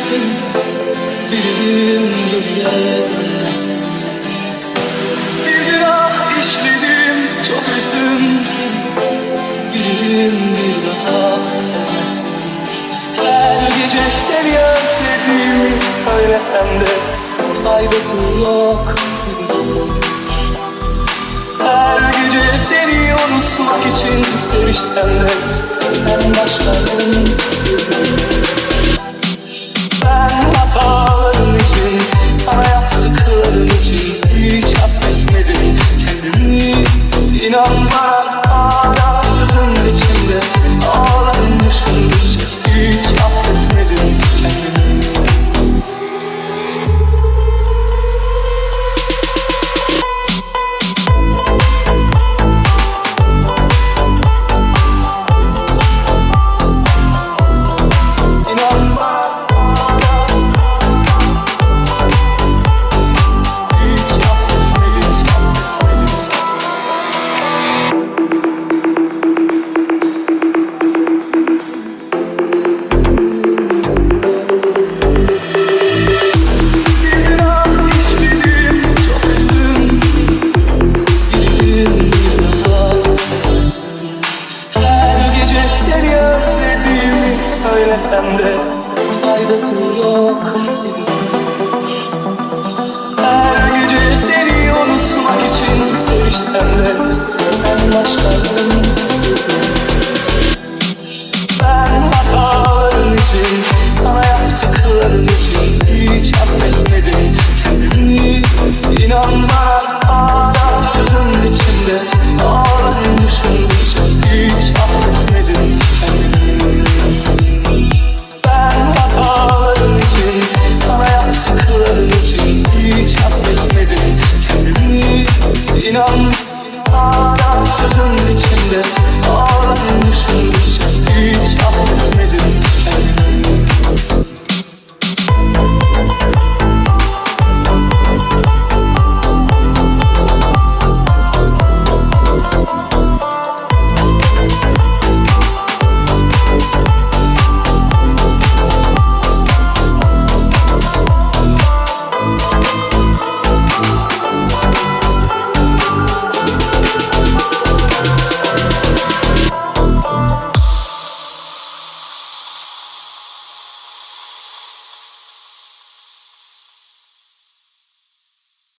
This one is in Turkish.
seni. Bilirim geriye dönmezsin Bir günah işledim çok üzdüm seni. Bilirim bir daha sevmezsin. Her gece seni özlediğimi söylesem de Faydası yok her gece seni unutmak için sevişsem de Sen seviyorsun Inanmaz söylesem de faydası yok.